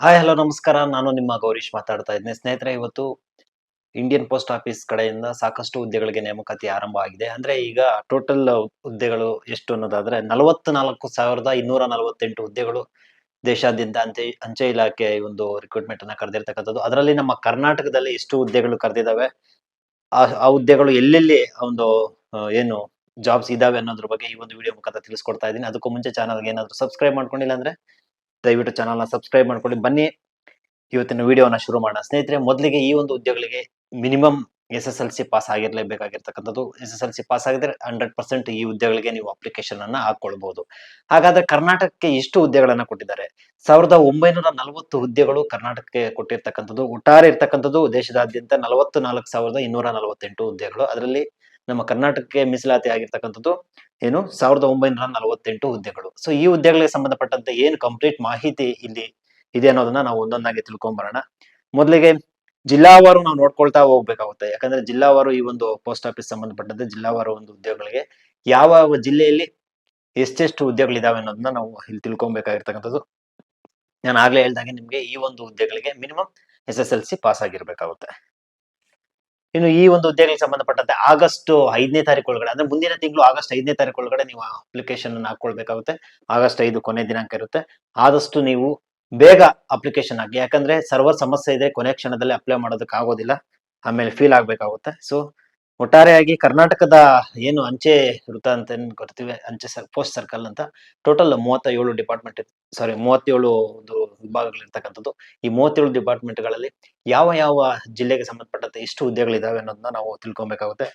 Hi hello ನಮಸ್ಕಾರ. ನಾನು ನಿಮ್ಮ ಗೌರೀಶ್ ಮಾತಾಡ್ತಾ ಇದ್ದೀನಿ ಸ್ನೇಹಿತರೆ ಇವತ್ತು ಇಂಡಿಯನ್ ಪೋಸ್ಟ್ ಆಫೀಸ್ ಕಡೆಯಿಂದ ಸಾಕಷ್ಟು ಹುದ್ದೆಗಳಿಗೆ ನೇಮಕಾತಿ ಆರಂಭ ಆಗಿದೆ. ಅಂದ್ರೆ ಈಗ ಟೋಟಲ್ ಹುದ್ದೆಗಳು ಎಷ್ಟು ಅನ್ನೋದಾದ್ರೆ ನಲವತ್ನಾಲ್ಕು ಸಾವಿರದ ಇನ್ನೂರ ನಲವತ್ತೆಂಟು ಹುದ್ದೆಗಳು ದೇಶಾದ್ಯಂತ ಅಂಚೆ ಅಂಚೆ ಇಲಾಖೆ ಒಂದು ರಿಕ್ರೂಟ್ಮೆಂಟ್ ಅನ್ನ ಕರೆದಿರ್ತಕ್ಕಂಥದ್ದು. ಅದರಲ್ಲಿ ನಮ್ಮ ಕರ್ನಾಟಕದಲ್ಲಿ ಎಷ್ಟು ಹುದ್ದೆಗಳು ಕರೆದಿದ್ದಾವೆ ಆ ಆ ಹುದ್ದೆಗಳು ಎಲ್ಲೆಲ್ಲಿ ಒಂದು ಏನು ಜಾಬ್ಸ್ ಇದಾವೆ ಅನ್ನೋದ್ರ ಬಗ್ಗೆ ಈ ಒಂದು ವಿಡಿಯೋ ಮುಖಾಂತರ ತಿಳಿಸ್ಕೊಡ್ತಾ ಇದ್ದೀನಿ. ಅದಕ್ಕೂ ಮುಂಚೆ ಚಾನಲ್ಗೆ ಏನಾದ್ರು ಸಬ್ಸ್ಕ್ರೈಬ್ ಮಾಡ್ಕೊಂಡಿಲ್ಲ ಅಂದ್ರೆ ದಯವಿಟ್ಟು ಚಾನಲ್ನ ಸಬ್ಸ್ಕ್ರೈಬ್ ಮಾಡ್ಕೊಳ್ಳಿ. ಬನ್ನಿ, ಇವತ್ತಿನ ವಿಡಿಯೋನ ಶುರು ಮಾಡೋಣ. ಸ್ನೇಹಿತರೆ, ಮೊದಲಿಗೆ ಈ ಒಂದು ಉದ್ಯೋಗಗಳಿಗೆ minimum S S L C pass ಆಗಿರ್ಲೇಬೇಕಾಗಿರ್ತಕ್ಕಂಥದ್ದು. S S L C pass ಆಗಿದ್ರೆ ಹಂಡ್ರೆಡ್ ಪರ್ಸೆಂಟ್ ಈ ಹುದ್ದೆಗಳಿಗೆ ನೀವು ಅಪ್ಲಿಕೇಶನ್ ಅನ್ನ ಹಾಕೊಳ್ಬಹುದು ಹಾಗಾದ್ರೆ ಕರ್ನಾಟಕಕ್ಕೆ ಎಷ್ಟು ಹುದ್ದೆಗಳನ್ನ ಕೊಟ್ಟಿದ್ದಾರೆ. ಸಾವಿರದ ಒಂಬೈನೂರ ನಲವತ್ತು ಹುದ್ದೆಗಳು ಕರ್ನಾಟಕಕ್ಕೆ ಕೊಟ್ಟಿರ್ತಕ್ಕಂಥದ್ದು. ಒಟ್ಟಾರೆ ಇರ್ತಕ್ಕಂಥದ್ದು ದೇಶದಾದ್ಯಂತ ನಲವತ್ತು ನಾಲ್ಕು ಸಾವಿರದ ಇನ್ನೂರ ನಲವತ್ತೆಂಟು ಹುದ್ದೆಗಳು ಅದರಲ್ಲಿ ನಮ್ಮ ಕರ್ನಾಟಕಕ್ಕೆ ಮೀಸಲಾತಿ ಆಗಿರ್ತಕ್ಕಂಥದ್ದು ಏನು ಸಾವಿರದ ಒಂಬೈನೂರ ನಲವತ್ತೆಂಟು ಹುದ್ದೆಗಳು. ಸೊ ಈ ಹುದ್ದೆಗಳಿಗೆ ಸಂಬಂಧಪಟ್ಟಂತೆ ಏನು ಕಂಪ್ಲೀಟ್ ಮಾಹಿತಿ ಇಲ್ಲಿ ಇದೆ ಅನ್ನೋದನ್ನ ನಾವು ಒಂದೊಂದಾಗಿ ತಿಳ್ಕೊಂಬರೋಣ. ಮೊದಲಿಗೆ ಜಿಲ್ಲಾವಾರು ನಾವು ನೋಡ್ಕೊಳ್ತಾ ಹೋಗ್ಬೇಕಾಗುತ್ತೆ. ಯಾಕಂದ್ರೆ ಜಿಲ್ಲಾವಾರು ಈ ಒಂದು ಪೋಸ್ಟ್ ಆಫೀಸ್ ಸಂಬಂಧಪಟ್ಟಂತೆ ಜಿಲ್ಲಾವಾರು ಒಂದು ಉದ್ಯೋಗಗಳಿಗೆ ಯಾವ ಯಾವ ಜಿಲ್ಲೆಯಲ್ಲಿ ಎಷ್ಟೆಷ್ಟು ಹುದ್ದೆಗಳಿದಾವೆ ಅನ್ನೋದನ್ನ ನಾವು ಇಲ್ಲಿ ತಿಳ್ಕೊಬೇಕಾಗಿರ್ತಕ್ಕಂಥದ್ದು. ನಾನು ಆಗ್ಲೇ ಹೇಳ್ದಾಗೆ ನಿಮ್ಗೆ ಈ ಒಂದು ಹುದ್ದೆಗಳಿಗೆ minimum S S L C pass ಆಗಿರ್ಬೇಕಾಗುತ್ತೆ. ಇನ್ನು ಈ ಒಂದು ಹುದ್ದೆಗಳಿಗೆ ಸಂಬಂಧಪಟ್ಟಂತೆ ಆಗಸ್ಟ್ ಐದನೇ ತಾರೀಕು ಒಳಗಡೆ, ಅಂದ್ರೆ ಮುಂದಿನ ತಿಂಗಳು ಆಗಸ್ಟ್ ಐದನೇ ತಾರೀಕು ಒಳಗಡೆ ನೀವು ಅಪ್ಲಿಕೇಶನ್ ಅನ್ನು ಹಾಕೊಳ್ಬೇಕಾಗುತ್ತೆ ಆಗಸ್ಟ್ ಐದು ಕೊನೆ ದಿನಾಂಕ ಇರುತ್ತೆ. ಆದಷ್ಟು ನೀವು ಬೇಗ ಅಪ್ಲಿಕೇಶನ್ ಹಾಕಿ, ಯಾಕಂದ್ರೆ ಸರ್ವರ್ ಸಮಸ್ಯೆ ಇದೆ, ಕೊನೆ ಕ್ಷಣದಲ್ಲಿ ಅಪ್ಲೈ ಮಾಡೋದಕ್ಕೆ ಆಗೋದಿಲ್ಲ ಆಮೇಲೆ ಫೀಲ್ ಆಗ್ಬೇಕಾಗುತ್ತೆ. ಸೊ ಒಟ್ಟಾರೆಯಾಗಿ ಕರ್ನಾಟಕದ ಏನು ಅಂಚೆ ವೃತ್ತ ಅಂತ ಏನ್ ಕೊಡ್ತೀವಿ, ಅಂಚೆ ಪೋಸ್ಟ್ ಸರ್ಕಲ್ ಅಂತ ಟೋಟಲ್ ಮೂವತ್ತ ಏಳು ಡಿಪಾರ್ಟ್ಮೆಂಟ್ ಸಾರಿ ಮೂವತ್ತೇಳು ಒಂದು ವಿಭಾಗಗಳಿರ್ತಕ್ಕಂಥದ್ದು. ಈ ಮೂವತ್ತೇಳು ಡಿಪಾರ್ಟ್ಮೆಂಟ್ಗಳಲ್ಲಿ ಯಾವ ಯಾವ ಜಿಲ್ಲೆಗೆ ಸಂಬಂಧಪಟ್ಟಂತೆ ಎಷ್ಟು ಹುದ್ದೆಗಳಿದಾವೆ ಅನ್ನೋದನ್ನ ನಾವು ತಿಳ್ಕೊಬೇಕಾಗುತ್ತೆ.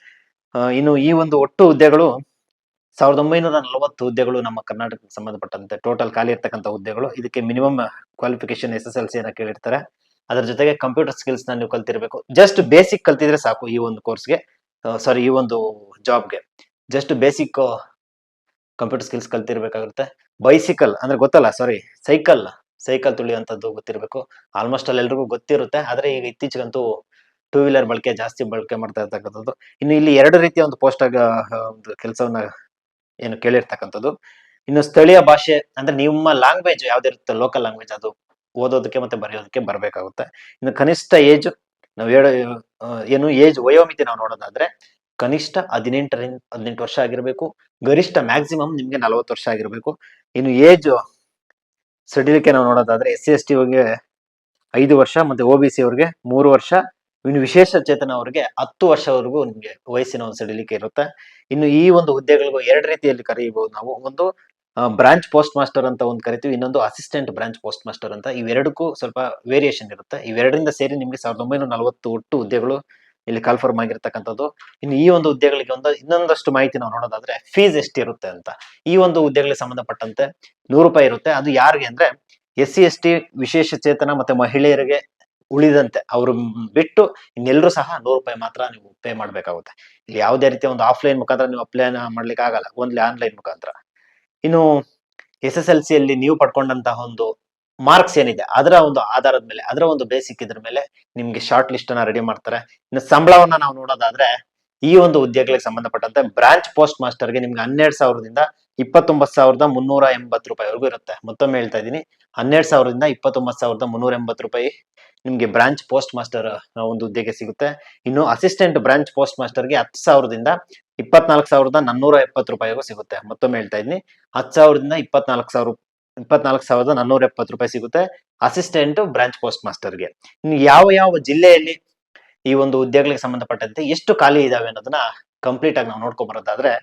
ಇನ್ನು ಈ ಒಂದು ಒಟ್ಟು ಹುದ್ದೆಗಳು ಸಾವಿರದ ಒಂಬೈನೂರ ನಲವತ್ತು ಹುದ್ದೆಗಳು ನಮ್ಮ ಕರ್ನಾಟಕಕ್ಕೆ ಸಂಬಂಧಪಟ್ಟಂತೆ ಟೋಟಲ್ ಖಾಲಿ ಇರ್ತಕ್ಕಂಥ ಹುದ್ದೆಗಳು. ಇದಕ್ಕೆ minimum qualification S S L C ಅನ್ನ ಕೇಳಿರ್ತಾರೆ. ಅದರ ಜೊತೆಗೆ ಕಂಪ್ಯೂಟರ್ ಸ್ಕಿಲ್ಸ್ ನೀವು ಕಲ್ತಿರ್ಬೇಕು. ಜಸ್ಟ್ ಬೇಸಿಕ್ ಕಲ್ತಿದ್ರೆ ಸಾಕು ಈ ಒಂದು ಕೋರ್ಸ್ಗೆ ಸಾರಿ ಈ ಒಂದು ಜಾಬ್ಗೆ ಜಸ್ಟ್ ಬೇಸಿಕ್ ಕಂಪ್ಯೂಟರ್ ಸ್ಕಿಲ್ಸ್ ಕಲ್ತಿರ್ಬೇಕಾಗುತ್ತೆ. ಬೈಸಿಕಲ್ ಅಂದ್ರೆ ಗೊತ್ತಲ್ಲ ಸಾರಿ ಸೈಕಲ್ ಸೈಕಲ್ ತುಳಿಯುವಂಥದ್ದು ಗೊತ್ತಿರಬೇಕು. ಆಲ್ಮೋಸ್ಟ್ ಅಲ್ಲಿ ಎಲ್ರಿಗೂ ಗೊತ್ತಿರುತ್ತೆ, ಆದ್ರೆ ಈಗ ಇತ್ತೀಚೆಗಂತೂ ಟೂ ವೀಲರ್ ಬಳಕೆ, ಜಾಸ್ತಿ ಬಳಕೆ ಮಾಡ್ತಾ ಇರ್ತಕ್ಕಂಥದ್ದು. ಇನ್ನು ಇಲ್ಲಿ ಎರಡು ರೀತಿಯ ಒಂದು ಪೋಸ್ಟ್ ಆಗ ಒಂದು ಕೆಲಸವನ್ನ ಏನು ಕೇಳಿರ್ತಕ್ಕಂಥದ್ದು. ಇನ್ನು ಸ್ಥಳೀಯ ಭಾಷೆ ಅಂದ್ರೆ ನಿಮ್ಮ ಲ್ಯಾಂಗ್ವೇಜ್ ಯಾವ್ದಿರುತ್ತೆ ಲೋಕಲ್ ಲ್ಯಾಂಗ್ವೇಜ್ ಅದು ಓದೋದಕ್ಕೆ ಮತ್ತೆ ಬರೆಯೋದಕ್ಕೆ ಬರಬೇಕಾಗುತ್ತೆ. ಇನ್ನು ಕನಿಷ್ಠ ಏಜ್ ನಾವು ಹೇಳ ಏನು ಏಜ್ ವಯೋಮಿತಿ ನಾವು ನೋಡೋದಾದ್ರೆ ಕನಿಷ್ಠ ಹದಿನೆಂಟರಿಂದ ಹದಿನೆಂಟು ವರ್ಷ ಆಗಿರ್ಬೇಕು, ಗರಿಷ್ಠ ಮ್ಯಾಕ್ಸಿಮಮ್ ನಿಮ್ಗೆ ನಲವತ್ತು ವರ್ಷ ಆಗಿರ್ಬೇಕು. ಇನ್ನು ಏಜ್ ಸಡಿಲಿಕೆ ನಾವು ನೋಡೋದಾದ್ರೆ ಎಸ್ ಸಿ, ಎಸ್ ಟಿ ಅವ್ರಿಗೆ ಐದು ವರ್ಷ ಮತ್ತೆ ಒ ಬಿ ಸಿ ಅವ್ರಿಗೆ ಮೂರು ವರ್ಷ. ಇನ್ನು ವಿಶೇಷ ಚೇತನ ಅವರಿಗೆ ಹತ್ತು ವರ್ಷವರೆಗೂ ನಿಮ್ಗೆ ವಯಸ್ಸಿನ ಒಂದು ಸಡಿಲಿಕೆ ಇರುತ್ತೆ. ಇನ್ನು ಈ ಒಂದು ಹುದ್ದೆಗಳಿಗೂ ಎರಡು ರೀತಿಯಲ್ಲಿ ಕರೆಯಬಹುದು ನಾವು. ಒಂದು ಬ್ರಾಂಚ್ ಪೋಸ್ಟ್ ಮಾಸ್ಟರ್ ಅಂತ ಒಂದು ಕರಿತೀವಿ, ಇನ್ನೊಂದು ಅಸಿಸ್ಟೆಂಟ್ ಬ್ರಾಂಚ್ ಪೋಸ್ಟ್ ಮಾಸ್ಟರ್ ಅಂತ. ಇವೆರಡಕ್ಕೂ ಸ್ವಲ್ಪ ವೇರಿಯೇಷನ್ ಇರುತ್ತೆ. ಇವೆರಡರಿಂದ ಸೇರಿ ನಿಮಗೆ ಸಾವಿರದ ಒಂಬೈನೂರ ನಲವತ್ತು ಒಟ್ಟು ಹುದ್ದೆಗಳು ಇಲ್ಲಿ ಕಾಲ್ಫರ್ಮ್ ಆಗಿರ್ತಕ್ಕಂಥದ್ದು. ಇನ್ನು ಈ ಒಂದು ಹುದ್ದೆಗಳಿಗೆ ಒಂದು ಇನ್ನೊಂದಷ್ಟು ಮಾಹಿತಿ ನಾವು ನೋಡೋದಾದ್ರೆ ಫೀಸ್ ಎಷ್ಟಿರುತ್ತೆ ಅಂತ. ಈ ಒಂದು ಹುದ್ದೆಗಳಿಗೆ ಸಂಬಂಧಪಟ್ಟಂತೆ ನೂರು ರೂಪಾಯಿ ಇರುತ್ತೆ. ಅದು ಯಾರಿಗೆ ಅಂದ್ರೆ ಎಸ್ ಸಿ ಎಸ್ ಟಿ ವಿಶೇಷ ಚೇತನ ಮತ್ತೆ ಮಹಿಳೆಯರಿಗೆ ಉಳಿದಂತೆ. ಅವರು ಬಿಟ್ಟು ಇನ್ನೆಲ್ಲರೂ ಸಹ ನೂರು ರೂಪಾಯಿ ಮಾತ್ರ ನೀವು ಪೇ ಮಾಡ್ಬೇಕಾಗುತ್ತೆ. ಇಲ್ಲಿ ಯಾವುದೇ ರೀತಿಯ ಒಂದು ಆಫ್ಲೈನ್ ಮುಖಾಂತರ ನೀವು ಅಪ್ಲೈ ಮಾಡ್ಲಿಕ್ಕೆ ಆಗಲ್ಲ ಓನ್ಲಿ ಆನ್ಲೈನ್ ಮುಖಾಂತರ. ಇನ್ನು ಎಸ್ ಎಸ್ ಎಲ್ ಸಿ ಅಲ್ಲಿ ನೀವು ಪಡ್ಕೊಂಡಂತಹ ಒಂದು ಮಾರ್ಕ್ಸ್ ಏನಿದೆ, ಅದರ ಒಂದು ಆಧಾರದ ಮೇಲೆ, ಅದರ ಒಂದು ಬೇಸಿಕ್ ಇದ್ರ ಮೇಲೆ ನಿಮ್ಗೆ ಶಾರ್ಟ್ ಲಿಸ್ಟ್ ಅನ್ನ ರೆಡಿ ಮಾಡ್ತಾರೆ. ಇನ್ನು ಸಂಬಳವನ್ನ ನಾವು ನೋಡೋದಾದ್ರೆ ಈ ಒಂದು ಉದ್ಯೋಗಗಳಿಗೆ ಸಂಬಂಧಪಟ್ಟಂತೆ ಬ್ರಾಂಚ್ ಪೋಸ್ಟ್ ಮಾಸ್ಟರ್ಗೆ ನಿಮ್ಗೆ ಹನ್ನೆರಡು ಸಾವಿರದಿಂದ ಇಪ್ಪತ್ತೊಂಬತ್ತು ಸಾವಿರದ ಮುನ್ನೂರ ಎಂಬತ್ತು ರೂಪಾಯಿವರೆಗೂ ಇರುತ್ತೆ. ಮತ್ತೊಮ್ಮೆ ಹೇಳ್ತಾ ಇದ್ದೀನಿ, ಹನ್ನೆರಡು ಸಾವಿರದಿಂದ ಇಪ್ಪತ್ತೊಂಬತ್ತು ಸಾವಿರದ ಮುನ್ನೂರ ಎಂಬತ್ತು ರೂಪಾಯಿ ನಿಮಗೆ ಬ್ರಾಂಚ್ ಪೋಸ್ಟ್ ಮಾಸ್ಟರ್ ಒಂದು ಹುದ್ದೆಗೆ ಸಿಗುತ್ತೆ. ಇನ್ನು ಅಸಿಸ್ಟೆಂಟ್ ಬ್ರಾಂಚ್ ಪೋಸ್ಟ್ ಮಾಸ್ಟರ್ಗೆ ಹತ್ತು ಸಾವಿರದಿಂದ ಇಪ್ಪತ್ನಾಲ್ಕು ಸಾವಿರದ ನಾನ್ನೂರ ಎಪ್ಪತ್ತು ರೂಪಾಯಿಗೂ ಸಿಗುತ್ತೆ. ಮತ್ತೊಮ್ಮೆ ಹೇಳ್ತಾ ಇದ್ದೀನಿ, ಹತ್ತು ಸಾವಿರದಿಂದ ಇಪ್ಪತ್ನಾಲ್ಕು ಸಾವಿರ, ಇಪ್ಪತ್ನಾಲ್ಕು ಸಾವಿರದ ನಾನ್ನೂರ ಎಪ್ಪತ್ತು ರೂಪಾಯಿ ಸಿಗುತ್ತೆ ಅಸಿಸ್ಟೆಂಟ್ ಬ್ರಾಂಚ್ ಪೋಸ್ಟ್ ಮಾಸ್ಟರ್ಗೆ ಇನ್ನು ಯಾವ ಯಾವ ಜಿಲ್ಲೆಯಲ್ಲಿ ಈ ಒಂದು ಹುದ್ದೆಗಳಿಗೆ ಸಂಬಂಧಪಟ್ಟಂತೆ ಎಷ್ಟು ಖಾಲಿ ಇದಾವೆ ಅನ್ನೋದನ್ನ ಕಂಪ್ಲೀಟ್ ಆಗಿ ನಾವು ನೋಡ್ಕೊಂಡ್ ಬರೋದಾದ್ರೆ